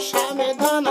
স্বামী ধন